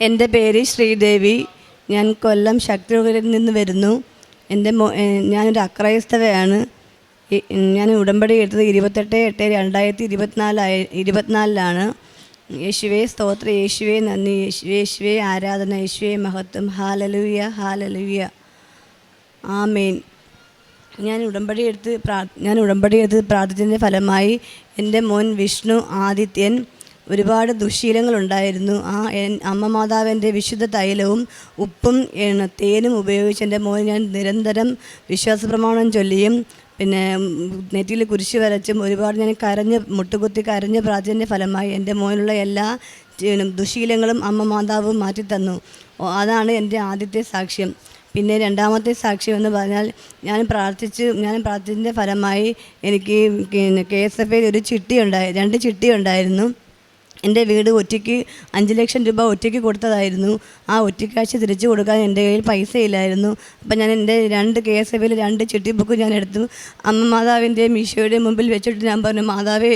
എന്റെ പേര് ശ്രീദേവി. ഞാൻ കൊല്ലം ശക്തിനഗറിൽ നിന്ന് വരുന്നു. എന്റെ മോ ഞാനൊരു അക്രൈസ്തവയാണ്. ഞാൻ ഉടമ്പടി എടുത്തത് ഇരുപത്തെട്ട് എട്ട് രണ്ടായിരത്തി ഇരുപത്തിനാലായി ഇരുപത്തിനാലിലാണ്. യേശുവേ സ്തോത്ര. യേശുവേ നന്ദി. യേശുവേ യേശുവേ ആരാധന. യേശുവേ മഹത്വം. ഹാലലുവിയ ഹാലലുവിയ ആമേൻ. ഞാൻ ഉടമ്പടി എടുത്ത് പ്രാ ഞാൻ ഉടമ്പടി എടുത്ത് പ്രാർത്ഥിച്ചതിന്റെ ഫലമായി എന്റെ മോൻ വിഷ്ണു ആദിത്യൻ ഒരുപാട് ദുശീലങ്ങളുണ്ടായിരുന്നു. ആ അമ്മ മാതാവിന്റെ വിശുദ്ധ തൈലവും ഉപ്പും തേനും ഉപയോഗിച്ച് എന്റെ മോൻ ഞാൻ നിരന്തരം വിശ്വാസ പ്രമാണം ചൊല്ലിയും പിന്നെ നെറ്റിയിൽ കുരിശ് വരച്ചും ഒരുപാട് ഞാൻ കരഞ്ഞ് മുട്ടുകുത്തി കരഞ്ഞ് പ്രാചീന്റെ ഫലമായി എന്റെ മോനുള്ള എല്ലാ ദുശീലങ്ങളും അമ്മ മാതാവ് മാറ്റിത്തന്നു അതാണ് എന്റെ ആദ്യത്തെ സാക്ഷ്യം. പിന്നെ രണ്ടാമത്തെ സാക്ഷ്യം എന്ന് പറഞ്ഞാൽ ഞാൻ പ്രാർത്ഥിച്ച് ഞാൻ പ്രാർത്ഥിച്ചതിന്റെ ഫലമായി എനിക്ക് കെ എസ് എഫ് ഒരു ചിട്ടി ഉണ്ടായി രണ്ട് ചിട്ടി ഉണ്ടായിരുന്നു. എന്റെ വീട് ഒറ്റയ്ക്ക് അഞ്ച് ലക്ഷം രൂപ ഒറ്റയ്ക്ക് കൊടുത്തതായിരുന്നു. ആ ഒറ്റക്കാശ് തിരിച്ചു കൊടുക്കാൻ എന്റെ കയ്യിൽ പൈസ ഇല്ലായിരുന്നു അപ്പം ഞാൻ എന്റെ രണ്ട് കെ എസ് എഫിൽ രണ്ട് ചിട്ടി ബുക്ക് ഞാൻ എടുത്തു. അമ്മ മാതാവിന്റെയും ഈശോയുടെയും മുമ്പിൽ വെച്ചിട്ട് ഞാൻ പറഞ്ഞു മാതാവേ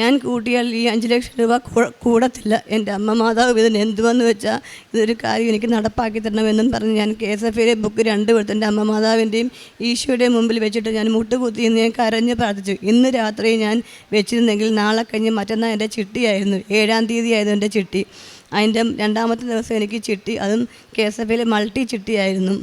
ഞാൻ കൂട്ടിയാൽ ഈ അഞ്ച് ലക്ഷം രൂപ കൂടത്തില്ല. എന്റെ അമ്മ മാതാവ് ഇതിന് എന്തുവെന്ന് വെച്ചാൽ ഇതൊരു കാര്യം എനിക്ക് നടപ്പാക്കി തരണമെന്നും പറഞ്ഞ് ഞാൻ കെ എസ് എഫിലെ ബുക്ക് രണ്ട് കൊടുത്ത്. എന്റെ അമ്മ മാതാവിന്റെയും ഈശോയുടെയും മുമ്പിൽ വെച്ചിട്ട് ഞാൻ മുട്ടുകുത്തി എന്ന് ഞാൻ കരഞ്ഞ് പ്രാർത്ഥിച്ചു. ഇന്ന് രാത്രി ഞാൻ വെച്ചിരുന്നെങ്കിൽ നാളെ കഴിഞ്ഞ് മറ്റന്നാൾ എന്റെ ചിട്ടിയായിരുന്നു. ഏഴാം തീയതി ആയിരുന്നു എന്റെ ചിട്ടി. അതിന്റെ രണ്ടാമത്തെ ദിവസം എനിക്ക് ചിട്ടി. അതും കെ എസ് എഫ് മൾട്ടി ചിട്ടിയായിരുന്നു.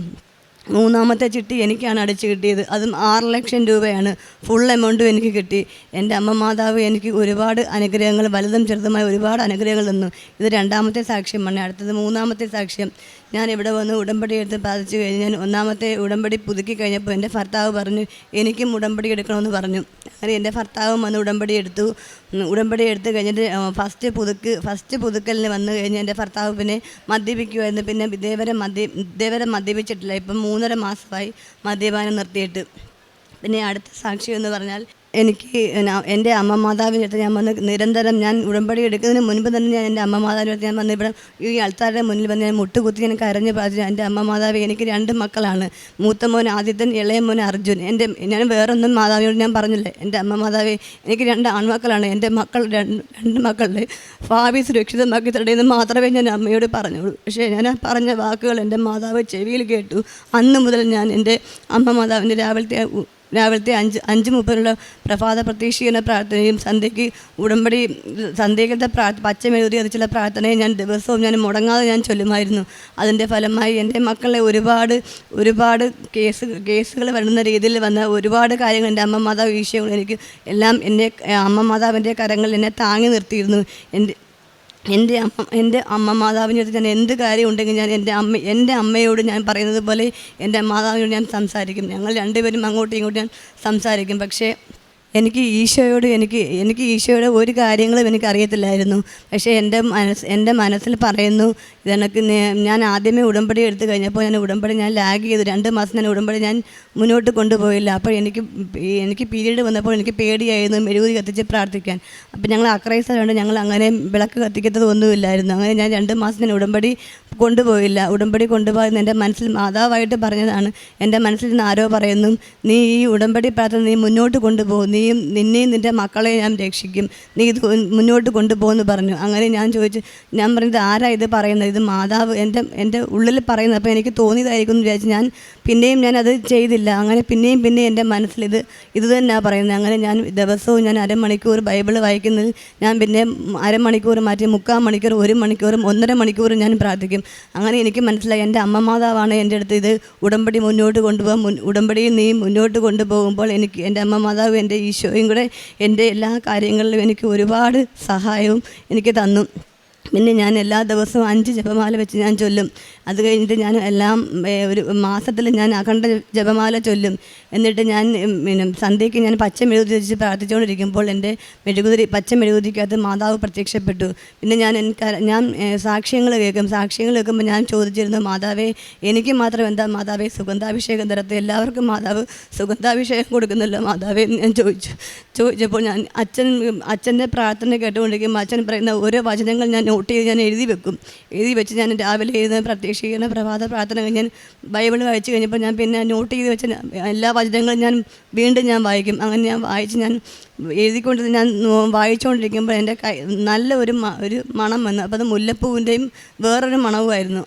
മൂന്നാമത്തെ ചിട്ടി എനിക്കാണ് അടച്ചു കിട്ടിയത്. അതും ആറ് ലക്ഷം രൂപയാണ്. ഫുൾ എമൗണ്ടും എനിക്ക് കിട്ടി. എന്റെ അമ്മ മാതാവ് എനിക്ക് ഒരുപാട് അനുഗ്രഹങ്ങൾ വലുതും ചെറുതുമായ ഒരുപാട് അനുഗ്രഹങ്ങൾ തന്നു. ഇത് രണ്ടാമത്തെ സാക്ഷ്യമാണ്. അടുത്തത് മൂന്നാമത്തെ സാക്ഷ്യം. ഞാൻ ഇവിടെ വന്ന് ഉടമ്പടി എടുത്ത് ബാധിച്ചു കഴിഞ്ഞ് ഞാൻ ഒന്നാമത്തെ ഉടമ്പടി പുതുക്കി കഴിഞ്ഞപ്പോൾ എന്റെ ഭർത്താവ് പറഞ്ഞു എനിക്കും ഉടമ്പടി എടുക്കണമെന്ന് പറഞ്ഞു. അങ്ങനെ എന്റെ ഭർത്താവും വന്ന് ഉടമ്പടി എടുത്തു. ഉടമ്പടി എടുത്ത് കഴിഞ്ഞിട്ട് ഫസ്റ്റ് പുതുക്ക് ഫസ്റ്റ് പുതുക്കലിന് വന്നു കഴിഞ്ഞ് എന്റെ ഭർത്താവ് പിന്നെ മദ്യപിക്കുമായിരുന്നു പിന്നെ ഇതേവരെ മദ്യ ഇതേവരെ മദ്യപിച്ചിട്ടില്ല. ഇപ്പം മൂന്നര മാസമായി മദ്യപാനം നിർത്തിയിട്ട്. പിന്നെ അടുത്ത സാക്ഷി എന്ന് പറഞ്ഞാൽ എനിക്ക് എന്റെ അമ്മ മാതാവിന്റെ അടുത്ത് ഞാൻ വന്ന് നിരന്തരം ഞാൻ ഉടമ്പടി എടുക്കുന്നതിന് മുൻപ് തന്നെ ഞാൻ എന്റെ അമ്മ മാതാവിന്റെ അടുത്ത് ഞാൻ വന്ന് ഇവിടെ ഈ ആൾക്കാരുടെ മുന്നിൽ വന്ന് ഞാൻ മുട്ടുകുത്തി ഞാൻ കരഞ്ഞ് പ്രാർത്ഥിച്ചു. എന്റെ അമ്മ മാതാവ് എനിക്ക് രണ്ട് മക്കളാണ്. മൂത്ത മോൻ ആദിത്യൻ ഇളയ മോൻ അർജുൻ. എന്റെ ഞാൻ വേറൊന്നും മാതാവിനോട് ഞാൻ പറഞ്ഞില്ലേ. എന്റെ അമ്മ മാതാവ് എനിക്ക് രണ്ട് ആൺമക്കളാണ്. എന്റെ മക്കൾ രണ്ട് രണ്ട് മക്കളുടെ ഭാവി സുരക്ഷിതമാക്കി തടയുന്നത് മാത്രമേ ഞാൻ അമ്മയോട് പറഞ്ഞുള്ളൂ. പക്ഷേ ഞാൻ പറഞ്ഞ വാക്കുകൾ എന്റെ മാതാവ് ചെവിയിൽ കേട്ടു. അന്ന് മുതൽ ഞാൻ എന്റെ അമ്മ മാതാവിന്റെ രാവിലത്തെ രാവിലത്തെ അഞ്ച് അഞ്ച് മുപ്പതിനുള്ള പ്രഭാത പ്രതീക്ഷിക്കുന്ന പ്രാർത്ഥനയും സന്ധ്യയ്ക്ക് ഉടമ്പടി സന്ധ്യകളുടെ പ്രാ പച്ചമെഴുതി അതിച്ചുള്ള പ്രാർത്ഥനയും ഞാൻ ദിവസവും ഞാൻ മുടങ്ങാതെ ഞാൻ ചൊല്ലുമായിരുന്നു. അതിന്റെ ഫലമായി എന്റെ മക്കളെ ഒരുപാട് ഒരുപാട് കേസ് കേസുകൾ വരുന്ന രീതിയിൽ വന്ന ഒരുപാട് കാര്യങ്ങൾ എന്റെ അമ്മ മാതാവ് ഈശോകൾ എനിക്ക് എല്ലാം എന്റെ അമ്മ മാതാവിന്റെ കരങ്ങളിൽ എന്നെ താങ്ങി നിർത്തിയിരുന്നു. എന്റെ എന്റെ അമ്മ എന്റെ അമ്മ മാതാവിനോട് ഞാൻ എന്ത് കാര്യം ഉണ്ടെങ്കിൽ ഞാൻ എന്റെ അമ്മ എന്റെ അമ്മയോട് ഞാൻ പറയുന്നത് പോലെ എന്റെ മാതാവിനോട് ഞാൻ സംസാരിക്കും. ഞങ്ങൾ രണ്ടുപേരും അങ്ങോട്ടും ഇങ്ങോട്ടും ഞാൻ സംസാരിക്കും. പക്ഷേ എനിക്ക് ഈശോയോട് എനിക്ക് എനിക്ക് ഈശോയുടെ ഒരു കാര്യങ്ങളും എനിക്ക് അറിയത്തില്ലായിരുന്നു പക്ഷേ എന്റെ മനസ് എന്റെ മനസ്സിൽ പറയുന്നു ഇതെനിക്ക് ഞാൻ ആദ്യമേ ഉടമ്പടി എടുത്തു കഴിഞ്ഞപ്പോൾ ഞാൻ ഉടമ്പടി ഞാൻ ലാഗ് ചെയ്തു. രണ്ട് മാസം ഞാൻ ഉടമ്പടി ഞാൻ മുന്നോട്ട് കൊണ്ടുപോയില്ല. അപ്പോൾ എനിക്ക് എനിക്ക് പീരീഡ് വന്നപ്പോൾ എനിക്ക് പേടിയായിരുന്നു മെഴുകുതി കത്തിച്ച് പ്രാർത്ഥിക്കാൻ. അപ്പോൾ ഞങ്ങൾ അക്രൈസറുണ്ട് ഞങ്ങൾ അങ്ങനെ വിളക്ക് കത്തിക്കത്തത് ഒന്നുമില്ലായിരുന്നു. അങ്ങനെ ഞാൻ രണ്ട് മാസം ഞാൻ ഉടമ്പടി കൊണ്ടുപോയില്ല. ഉടമ്പടി കൊണ്ടുപോകുന്ന എന്റെ മനസ്സിൽ മാതാവായിട്ട് പറഞ്ഞതാണ്. എന്റെ മനസ്സിൽ നിന്ന് ആരോ പറയുന്നു നീ ഈ ഉടമ്പടി പ്രാർത്ഥന നീ മുന്നോട്ട് കൊണ്ടുപോകും. നീയും നിന്നെയും നിന്റെ മക്കളെ ഞാൻ രക്ഷിക്കും. നീ ഇത് മുന്നോട്ട് കൊണ്ടുപോകുമെന്ന് പറഞ്ഞു. അങ്ങനെ ഞാൻ ചോദിച്ചു ഞാൻ പറഞ്ഞത് ആരാ ഇത് പറയുന്നത്? ഇത് മാതാവ് എന്റെ എന്റെ ഉള്ളിൽ പറയുന്നത്. അപ്പോൾ എനിക്ക് തോന്നിയതായിരിക്കും എന്ന് വിചാരിച്ച്. ഞാൻ പിന്നെയും ഞാൻ അത് ചെയ്തില്ല. അങ്ങനെ പിന്നെയും പിന്നെയും എന്റെ മനസ്സിൽ ഇത് ഇത് തന്നെയാണ് പറയുന്നത്. അങ്ങനെ ഞാൻ ദിവസവും ഞാൻ അരമണിക്കൂർ ബൈബിൾ വായിക്കുന്നതിൽ ഞാൻ പിന്നെ അരമണിക്കൂർ മാറ്റി മുക്കാൽ മണിക്കൂർ ഒരു മണിക്കൂറും ഒന്നര മണിക്കൂറും ഞാൻ പ്രാർത്ഥിക്കും. അങ്ങനെ എനിക്ക് മനസ്സിലായി എന്റെ അമ്മ മാതാവാണ് എന്റെ അടുത്ത് ഇത് ഉടമ്പടി മുന്നോട്ട് കൊണ്ടുപോകാൻ ഉടമ്പടിയിൽ നീ മുന്നോട്ട് കൊണ്ടുപോകുമ്പോൾ എനിക്ക് എന്റെ അമ്മ മാതാവ് എന്റെ ഈശോയും കൂടെ എന്റെ എല്ലാ കാര്യങ്ങളിലും എനിക്ക് ഒരുപാട് സഹായവും എനിക്ക് തന്നു. പിന്നെ ഞാൻ എല്ലാ ദിവസവും അഞ്ച് ജപമാല വെച്ച് ഞാൻ ചൊല്ലും. അത് കഴിഞ്ഞിട്ട് ഞാൻ എല്ലാം ഒരു മാസത്തിൽ ഞാൻ അഖണ്ഡ ജപമാല ചൊല്ലും. എന്നിട്ട് ഞാൻ പിന്നെ സന്ധ്യയ്ക്ക് ഞാൻ പച്ച മെഴുകുതിരി വെച്ച് പ്രാർത്ഥിച്ചുകൊണ്ടിരിക്കുമ്പോൾ എന്റെ മെഴുകുതിരി പച്ച മെഴുകുതിരിക്കകത്ത് മാതാവ് പ്രത്യക്ഷപ്പെട്ടു. പിന്നെ ഞാൻ എനിക്ക് ഞാൻ സാക്ഷ്യങ്ങൾ കേൾക്കും. സാക്ഷ്യങ്ങൾ കേൾക്കുമ്പോൾ ഞാൻ ചോദിച്ചിരുന്നു മാതാവേ എനിക്ക് മാത്രം എന്താ മാതാവേ സുഗന്ധാഭിഷേകം തരത്തെ എല്ലാവർക്കും മാതാവ് സുഗന്ധാഭിഷേകം കൊടുക്കുന്നല്ലോ മാതാവേ എന്ന് ഞാൻ ചോദിച്ചു. ചോദിച്ചപ്പോൾ ഞാൻ അച്ഛൻ അച്ഛന്റെ പ്രാർത്ഥന കേട്ടുകൊണ്ടിരിക്കുമ്പോൾ അച്ഛൻ പറയുന്ന ഓരോ വചനങ്ങൾ ഞാൻ നോട്ട് ചെയ്ത് ഞാൻ എഴുതി വെക്കും. എഴുതി വെച്ച് ഞാൻ രാവിലെ എഴുതുന്ന പ്രത്യേക ശീകരണ പ്രഭാത പ്രാർത്ഥന ഞാൻ ബൈബിൾ വായിച്ചു കഴിഞ്ഞപ്പോൾ ഞാൻ പിന്നെ നോട്ട് ചെയ്ത് വെച്ച എല്ലാ വചനങ്ങളും ഞാൻ വീണ്ടും ഞാൻ വായിക്കും. അങ്ങനെ ഞാൻ വായിച്ച് ഞാൻ എഴുതിക്കൊണ്ട് ഞാൻ വായിച്ചുകൊണ്ടിരിക്കുമ്പോൾ എന്റെ കൈ നല്ല ഒരു ഒരു മണം വന്നു. അപ്പോൾ അത് മുല്ലപ്പൂവിന്റെയും വേറൊരു മണവുമായിരുന്നു.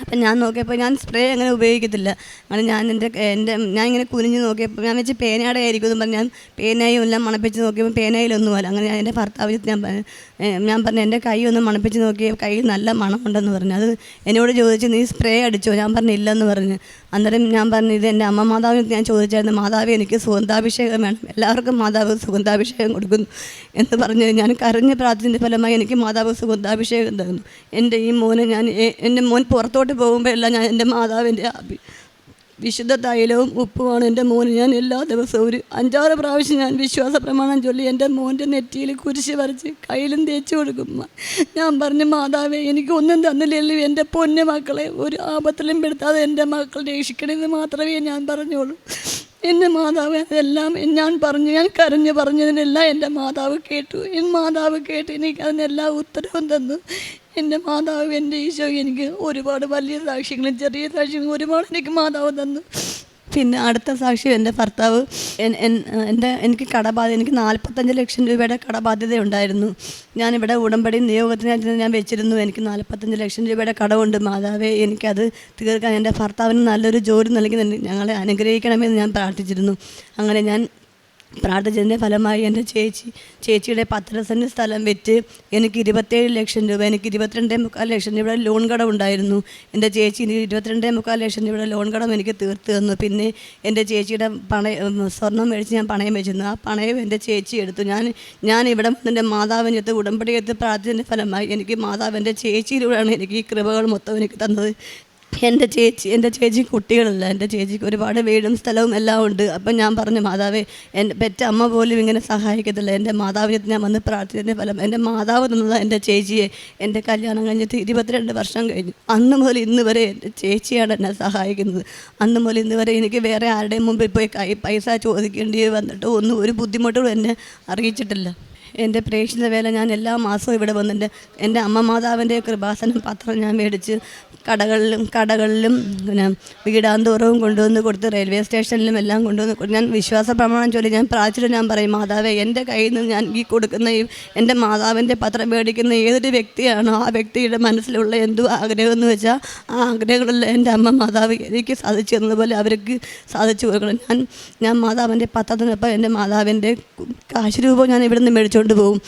അപ്പം ഞാൻ നോക്കിയപ്പോൾ ഞാൻ സ്പ്രേ അങ്ങനെ ഉപയോഗിക്കത്തില്ല. അങ്ങനെ ഞാൻ എന്റെ എന്റെ ഞാൻ ഇങ്ങനെ കുനിഞ്ഞ് നോക്കിയപ്പോൾ ഞാൻ വെച്ച് പേനയുടെ ആയിരിക്കും എന്ന് പറഞ്ഞ് ഞാൻ പേനയും എല്ലാം മണപ്പിച്ച് നോക്കിയപ്പോൾ പേനയിലൊന്നുമല്ല അങ്ങനെ ഞാൻ എന്റെ ഭർത്താവ് ഞാൻ ഞാൻ പറഞ്ഞു എന്റെ കൈ ഒന്ന് മണപ്പിച്ച് നോക്കിയ കൈ നല്ല മണമുണ്ടെന്ന് പറഞ്ഞു. അത് എന്നോട് ചോദിച്ചു നീ സ്പ്രേ അടിച്ചോ? ഞാൻ പറഞ്ഞില്ലെന്ന് പറഞ്ഞ് പറഞ്ഞു. അന്നേരം ഞാൻ പറഞ്ഞു എന്റെ അമ്മ മാതാവിന് ഞാൻ ചോദിച്ചായിരുന്നു. മാതാവ് എനിക്ക് സുഗന്ധാഭിഷേകം വേണം. എല്ലാവർക്കും മാതാവ് സുഗന്ധാഭിഷേകം കൊടുക്കുന്നു. എന്ന് പറഞ്ഞ് ഞാൻ കരഞ്ഞ പ്രാർത്ഥിച്ചതിന്റെ ഫലമായി എനിക്ക് മാതാവ് സുഗന്ധാഭിഷേകം തന്നു എന്റെ ഈ മോനെ ഞാൻ എന്റെ മോൻ പുറത്തോട്ട് പോകുമ്പോൾ ഞാൻ എന്റെ മാതാവിന്റെ വിശുദ്ധ തൈലവും ഉപ്പുമാണ് എന്റെ മോന്. ഞാൻ എല്ലാ ദിവസവും ഒരു അഞ്ചാറ് പ്രാവശ്യം ഞാൻ വിശ്വാസ പ്രമാണം ചൊല്ലി എന്റെ മോന്റെ നെറ്റിയിൽ കുരിശ് വരച്ച് കയ്യിലും തേച്ച് കൊടുക്കും. ഞാൻ പറഞ്ഞു മാതാവേ എനിക്ക് ഒന്നും തന്നില്ലല്ലോ എന്റെ പൊന്നു മക്കളെ ഒരു ആപത്തിലും പെടുത്താതെ എന്റെ മക്കൾ രക്ഷിക്കണമെന്ന് മാത്രമേ ഞാൻ പറഞ്ഞോളൂ. എന്റെ മാതാവ് അതെല്ലാം ഞാൻ പറഞ്ഞു ഞാൻ കരഞ്ഞു പറഞ്ഞതിനെല്ലാം എന്റെ മാതാവ് കേട്ടു. എൻ മാതാവ് കേട്ട് എനിക്ക് അതിനെല്ലാം ഉത്തരവും തന്നു. എന്റെ മാതാവ് എന്റെ ഈശോ എനിക്ക് ഒരുപാട് വലിയ സാക്ഷ്യങ്ങളും ചെറിയ സാക്ഷ്യങ്ങളും ഒരുപാട് എനിക്ക് മാതാവ് തന്നു. പിന്നെ അടുത്ത സാക്ഷി എന്റെ ഭർത്താവ്. എൻ- എൻ- എന്റെ എനിക്ക് കടബാധ്യത എനിക്ക് നാൽപ്പത്തഞ്ച് ലക്ഷം രൂപയുടെ കടബാധ്യത ഉണ്ടായിരുന്നു. ഞാനിവിടെ ഉടമ്പടി നിയോഗത്തിന് ഞാൻ വെച്ചിരുന്നു. എനിക്ക് നാൽപ്പത്തഞ്ച് ലക്ഷം രൂപയുടെ കടമുണ്ട് മാതാവേ എനിക്കത് തീർക്കാൻ എന്റെ ഭർത്താവിന് നല്ലൊരു ജോലി നൽകി ഞങ്ങളെ അനുഗ്രഹിക്കണമെന്ന് ഞാൻ പ്രാർത്ഥിച്ചിരുന്നു. അങ്ങനെ ഞാൻ പ്രാർത്ഥിച്ചതിന്റെ ഫലമായി എന്റെ ചേച്ചി ചേച്ചിയുടെ പത്തര സെന്റ് സ്ഥലം വെച്ച് എനിക്ക് ഇരുപത്തേഴ് ലക്ഷം രൂപ എനിക്ക് ഇരുപത്തിരണ്ടേ മുക്കാൽ ലക്ഷം രൂപയുടെ ലോൺ കടം ഉണ്ടായിരുന്നു എന്റെ ചേച്ചി ഇരുപത്തിരണ്ടേ മുക്കാൽ ലക്ഷം രൂപയുടെ ലോൺ കടം എനിക്ക് തീർത്തു തന്നു. പിന്നെ എന്റെ ചേച്ചിയുടെ പണ സ്വർണം മേടിച്ച് ഞാൻ പണയം വെച്ചിരുന്നു. ആ പണയം എന്റെ ചേച്ചി എടുത്തു. ഞാൻ ഞാൻ ഇവിടെ എന്റെ മാതാവിന്റെ അടുത്ത് ഉടമ്പടി എടുത്ത് പ്രാർത്ഥിച്ചതിന്റെ ഫലമായി എനിക്ക് മാതാവ് എന്റെ ചേച്ചിയിലൂടെയാണ് എനിക്ക് ഈ കൃപകൾ മൊത്തം എനിക്ക് തന്നത്. എന്റെ ചേച്ചി എന്റെ ചേച്ചി കുട്ടികളില്ല. എന്റെ ചേച്ചിക്ക് ഒരുപാട് വീടും സ്ഥലവും എല്ലാം ഉണ്ട്. അപ്പം ഞാൻ പറഞ്ഞു മാതാവേ എന്റെ പെറ്റ അമ്മ പോലും ഇങ്ങനെ സഹായിക്കത്തില്ല. എന്റെ മാതാവിനെ ഞാൻ വന്ന് പ്രാർത്ഥിച്ചതിന്റെ ഫലം എന്റെ മാതാവ് തന്നതാണ് എന്റെ ചേച്ചിയെ. എന്റെ കല്യാണം കഴിഞ്ഞിട്ട് ഇരുപത്തിരണ്ട് വർഷം കഴിഞ്ഞു. അന്ന് മുതൽ ഇന്ന് വരെ എന്റെ ചേച്ചിയാണ് എന്നെ സഹായിക്കുന്നത്. അന്ന് മുതൽ ഇന്ന് വരെ എനിക്ക് വേറെ ആരുടെയും മുമ്പിൽ പോയി കൈ പൈസ ചോദിക്കേണ്ടി വന്നിട്ടോ ഒന്നും ഒരു ബുദ്ധിമുട്ടുകളും എന്നെ അറിയിച്ചിട്ടില്ല. എന്റെ പ്രേക്ഷിത വേല ഞാൻ എല്ലാ മാസവും ഇവിടെ വന്നിട്ട് എന്റെ അമ്മ മാതാവിന്റെ കൃപാസനം പത്രം ഞാൻ മേടിച്ച് കടകളിലും കടകളിലും പിന്നെ വീടാന്തോറവും കൊണ്ടുവന്ന് കൊടുത്ത് റെയിൽവേ സ്റ്റേഷനിലും എല്ലാം കൊണ്ടുവന്ന് കൊടുത്ത് ഞാൻ വിശ്വാസ പ്രമാണം ചൊല്ലി ഞാൻ പ്രാർത്ഥിച്ചിട്ട് ഞാൻ പറയും മാതാവേ എന്റെ കയ്യിൽ നിന്ന് ഞാൻ ഈ കൊടുക്കുന്ന ഈ എന്റെ മാതാവിന്റെ പത്രം മേടിക്കുന്ന ഏതൊരു വ്യക്തിയാണോ ആ വ്യക്തിയുടെ മനസ്സിലുള്ള എന്തോ ആഗ്രഹം എന്ന് വെച്ചാൽ ആ ആഗ്രഹങ്ങളെല്ലാം എന്റെ അമ്മ മാതാവ് എനിക്ക് സാധിച്ചു തന്നതുപോലെ അവർക്ക് സാധിച്ചു കൊടുക്കണം. ഞാൻ ഞാൻ മാതാവിന്റെ പത്രത്തിനൊപ്പം എന്റെ മാതാവിന്റെ കാശ് രൂപം ഞാൻ ഇവിടെ നിന്ന് മേടിച്ചുകൊണ്ട് പോകും.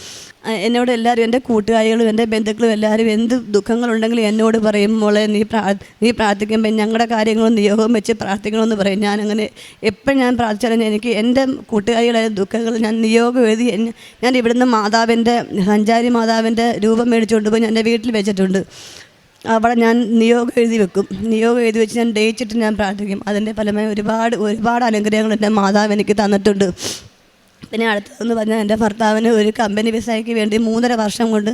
ആ, എന്നോട് എല്ലാവരും എന്റെ കൂട്ടുകാരികളും എന്റെ ബന്ധുക്കളും എല്ലാവരും എന്ത് ദുഃഖങ്ങളുണ്ടെങ്കിലും എന്നോട് പറയും മോളെ നീ പ്രാ നീ പ്രാർത്ഥിക്കുമ്പോൾ ഞങ്ങളുടെ കാര്യങ്ങളും നിയോഗം വെച്ച് പ്രാർത്ഥിക്കണമെന്ന് പറയും. ഞാനങ്ങനെ എപ്പോൾ ഞാൻ പ്രാർത്ഥിച്ചാലും എനിക്ക് എന്റെ കൂട്ടുകാരികളായ ദുഃഖങ്ങൾ ഞാൻ നിയോഗം എഴുതി ഞാൻ ഇവിടുന്ന് മാതാവിന്റെ സഞ്ചാരി മാതാവിന്റെ രൂപം മേടിച്ചുകൊണ്ട് പോയി ഞാൻ എന്റെ വീട്ടിൽ വെച്ചിട്ടുണ്ട്. അവിടെ ഞാൻ നിയോഗം എഴുതി വെക്കും. നിയോഗം എഴുതി വെച്ച് ഞാൻ ദയിച്ചിട്ട് ഞാൻ പ്രാർത്ഥിക്കും. അതിന്റെ ഫലമായി ഒരുപാട് ഒരുപാട് അനുഗ്രഹങ്ങൾ എന്റെ മാതാവ് എനിക്ക് തന്നിട്ടുണ്ട്. പിന്നെ അടുത്തതെന്ന് പറഞ്ഞാൽ എന്റെ ഭർത്താവിന് ഒരു കമ്പനി വിസയ്ക്ക് വേണ്ടി മൂന്നര വർഷം കൊണ്ട്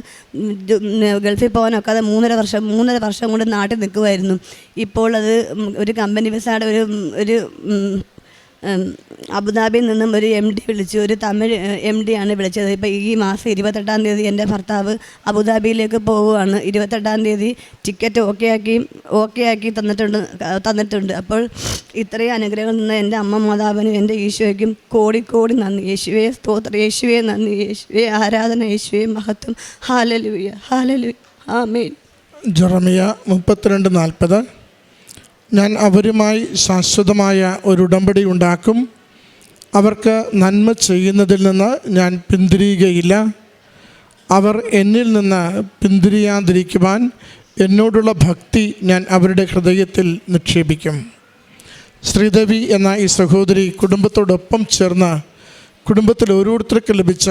ഗൾഫിൽ പോകാനൊക്കെ അത് മൂന്നര വർഷം മൂന്നര വർഷം കൊണ്ട് നാട്ടിൽ നിൽക്കുമായിരുന്നു ഇപ്പോൾ അത് ഒരു കമ്പനി വിസയുടെ ഒരു ഒരു അബുദാബിയിൽ നിന്നും ഒരു എം ഡി വിളിച്ചു. ഒരു തമിഴ് എം ഡി ആണ് വിളിച്ചത്. ഇപ്പോൾ ഈ മാസം ഇരുപത്തെട്ടാം തീയതി എന്റെ ഭർത്താവ് അബുദാബിയിലേക്ക് പോവുകയാണ്. ഇരുപത്തെട്ടാം തീയതി ടിക്കറ്റ് ഓക്കെ ആക്കി ഓക്കെ ആക്കി തന്നിട്ടുണ്ട് തന്നിട്ടുണ്ട്. അപ്പോൾ ഇത്രയും അനുഗ്രഹങ്ങൾ നിന്ന് എന്റെ അമ്മ മാതാവിനും എന്റെ ഈശോയ്ക്കും കോടിക്കോടി കോടി നന്ദി. യേശുവെ സ്തോത്ര. യേശുവെ നന്ദി. യേശുവെ ആരാധന. യേശുവെ മഹത്വം. ഹാലലുയ ഹാലലു ആമേൻ ജൊറമിയ മുപ്പത്തിരണ്ട് നാൽപ്പത്. ഞാൻ അവരുമായി ശാശ്വതമായ ഒരു ഉടമ്പടി ഉണ്ടാക്കും. അവർക്ക് നന്മ ചെയ്യുന്നതിൽ നിന്ന് ഞാൻ പിന്തിരിയുകയില്ല. അവർ എന്നിൽ നിന്ന് പിന്തിരിയാതിരിക്കുവാൻ എന്നോടുള്ള ഭക്തി ഞാൻ അവരുടെ ഹൃദയത്തിൽ നിക്ഷേപിക്കും. ശ്രീദേവി എന്ന ഈ സഹോദരി കുടുംബത്തോടൊപ്പം ചേർന്ന് കുടുംബത്തിൽ ഓരോരുത്തർക്ക് ലഭിച്ച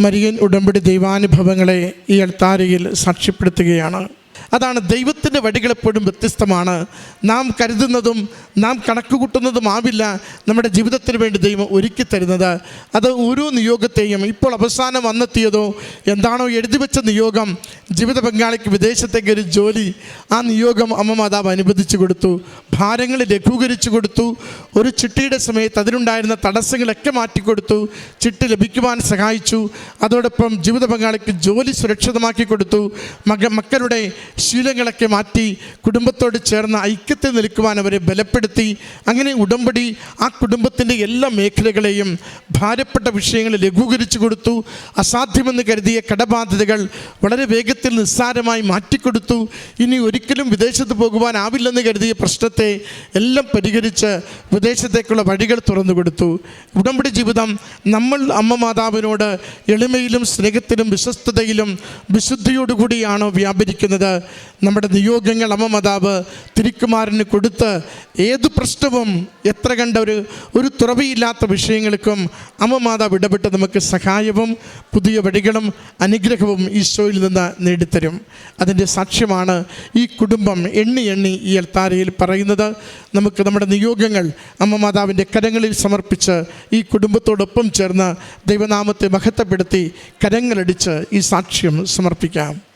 മരിയൻ ഉടമ്പടി ദൈവാനുഭവങ്ങളെ ഈ അൾത്താരയിൽ സാക്ഷ്യപ്പെടുത്തുകയാണ്. അതാണ് ദൈവത്തിന്റെ വഴികൾ എപ്പോഴും വ്യത്യസ്തമാണ്. നാം കരുതുന്നതും നാം കണക്ക് കൂട്ടുന്നതുമാവില്ല നമ്മുടെ ജീവിതത്തിന് വേണ്ടി ദൈവം ഒരുക്കി തരുന്നത്. അത് ഓരോ നിയോഗത്തെയും ഇപ്പോൾ അവസാനം വന്നെത്തിയതോ എന്താണോ എഴുതി വെച്ച നിയോഗം. ജീവിത പങ്കാളിക്ക് വിദേശത്തേക്ക് ഒരു ജോലി. ആ നിയോഗം അമ്മ മാതാവ് അനുവദിച്ചു കൊടുത്തു. ഭാരങ്ങൾ ലഘൂകരിച്ചു കൊടുത്തു. ഒരു ചിട്ടിയുടെ സമയത്ത് അതിനുണ്ടായിരുന്ന തടസ്സങ്ങളൊക്കെ മാറ്റിക്കൊടുത്തു ചിട്ടി ലഭിക്കുവാൻ സഹായിച്ചു. അതോടൊപ്പം ജീവിത പങ്കാളിക്ക് ജോലി സുരക്ഷിതമാക്കി കൊടുത്തു. മക മക്കളുടെ ശീലങ്ങളൊക്കെ മാറ്റി കുടുംബത്തോട് ചേർന്ന് ഐക്യത്തിൽ നിൽക്കുവാൻ അവരെ ബലപ്പെടുത്തി അങ്ങനെ ഉടമ്പടി ആ കുടുംബത്തിന്റെ എല്ലാ മേഖലകളെയും ഭാരപ്പെട്ട വിഷയങ്ങൾ ലഘൂകരിച്ചു കൊടുത്തു. അസാധ്യമെന്ന് കരുതിയ കടബാധ്യതകൾ വളരെ വേഗത്തിൽ നിസ്സാരമായി മാറ്റിക്കൊടുത്തു. ഇനി ഒരിക്കലും വിദേശത്ത് പോകുവാനാവില്ലെന്ന് കരുതിയ പ്രശ്നത്തെ എല്ലാം പരിഹരിച്ച് വിദേശത്തേക്കുള്ള വഴികൾ തുറന്നു കൊടുത്തു. ഉടമ്പടി ജീവിതം നമ്മൾ അമ്മ മാതാവിനോട് എളിമയിലും സ്നേഹത്തിലും വിശ്വസ്തതയിലും വിശുദ്ധിയോടുകൂടിയാണോ വ്യാപരിക്കുന്നത്? നമ്മുടെ നിയോഗങ്ങൾ അമ്മമതാവ് തിരിക്കുമാരന് കൊടുത്ത് ഏത് പ്രശ്നവും എത്ര കണ്ട ഒരു ഒരു തുറവിയില്ലാത്ത വിഷയങ്ങൾക്കും അമ്മമാതാവ് ഇടപെട്ട് നമുക്ക് സഹായവും പുതിയ വഴികളും അനുഗ്രഹവും ഈശോയിൽ നിന്ന് നേടിത്തരും. അതിന്റെ സാക്ഷ്യമാണ് ഈ കുടുംബം എണ്ണി എണ്ണി ഈ അൽത്താരയിൽ പറയുന്നത്. നമുക്ക് നമ്മുടെ നിയോഗങ്ങൾ അമ്മമാതാവിന്റെ കരങ്ങളിൽ സമർപ്പിച്ച് ഈ കുടുംബത്തോടൊപ്പം ചേർന്ന് ദൈവനാമത്തെ മഹത്വപ്പെടുത്തി കരങ്ങളടിച്ച് ഈ സാക്ഷ്യം സമർപ്പിക്കാം.